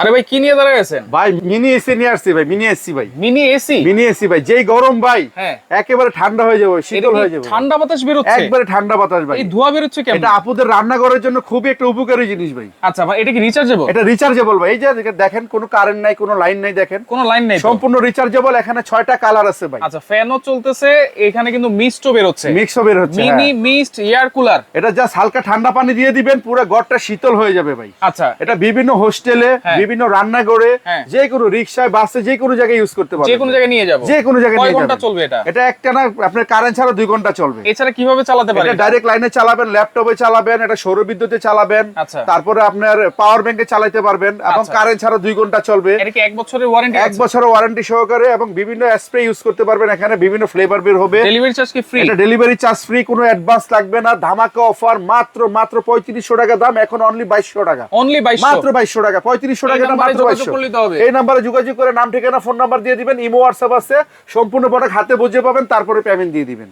আরে ভাই কি নিয়ে দাঁড়ায় আছেন? ভাই মিনি এসি নিয়ে আসছি ভাই মিনি এসি ভাই। মিনি এসি মিনি এসি ভাই যেই গরম ভাই হ্যাঁ। একেবারে ঠান্ডা হয়ে যাবে শীতল হয়ে যাবে। ঠান্ডা বাতাস বেরোচ্ছে? একবারে ঠান্ডা বাতাস ভাই। এই ধোয়া বেরোচ্ছে কেমন? এটা আপুদের রান্নাঘরের জন্য খুবই একটা উপকারী জিনিস ভাই। আচ্ছা ভাই এটা কি রিচার্জেবল এটা রিচার্জেবল ভাই। এই যে দেখেন কোনো কারেন্ট নাই কোনো লাইন নাই দেখেন। কোনো লাইন নাই সম্পূর্ণ রিচার্জেবল এখানে ছয়টা কালার আছে ভাই। আচ্ছা ফ্যানও চলতেছে এখানে কিন্তু মিস্টও বেরোচ্ছে। মিক্সও বের হচ্ছে মিনি। মিস্ট এয়ার কুলার এটা জাস্ট হালকা ঠান্ডা পানি দিয়ে দিবেন পুরো ঘরটা শীতল হয়ে যাবে ভাই। আচ্ছা। এটা বিভিন্ন হোস্টেলে হ্যাঁ। বিভিন্ন রান্নাঘরে হ্যাঁ। যে কোনো রিক্সায় বাসে যে কোনো জায়গায় ইউজ করতে পারবেন। যে কোনো জায়গায় নিয়ে যাব। যে কোনো জায়গায় কয় নিয়ে ঘণ্টা চলবে এটা? এটা একটা না আপনার কারেন্ট ছাড়া দুই ঘণ্টা চলবে। এছাড়া কীভাবে চালাতে পারে? এটা ডাইরেক্ট লাইনে চালাবেন ল্যাপটপে চালাবেন এটা সৌর বিদ্যুতে চালাবেন। আচ্ছা। তারপরে আপনার পাওয়ার ব্যাংকে চালাতে পারবেন এবং আচ্ছা। কারেন্ট ছাড়া দুই ঘণ্টা চলবে। এটা কি এক বছরের ওয়ারেন্টি এক বছরের ওয়ারেন্টি সহকারে এবং বিভিন্ন স্প্রে ইউজ করতে পারবেন। এখানে বিভিন্ন ফ্লেভার বের হবে। ডেলিভারি চার্জ কি ফ্রি এটা ডেলিভারি চার্জ ফ্রি কোনো অ্যাডভান্স লাগবে না। ধামাকা অফার মাত্র মাত্র পঁয়ত্রিশশো টাকা দাম এখন অনলি বাইশশো টাকা। অনলি 2200 মাত্র বাইশশো টাকা পঁয়ত্রিশশো এই টাকা মাত্র বাইশশো। এই নাম্বারে যোগাযোগ করে নাম ঠিকানা ফোন নাম্বার দিয়ে দিবেন ইমো হোয়াটসঅ্যাপ আছে সম্পূর্ণ প্রোডাক্ট হাতে বুঝে পাবেন তারপরে পেমেন্ট দিয়ে দিবেন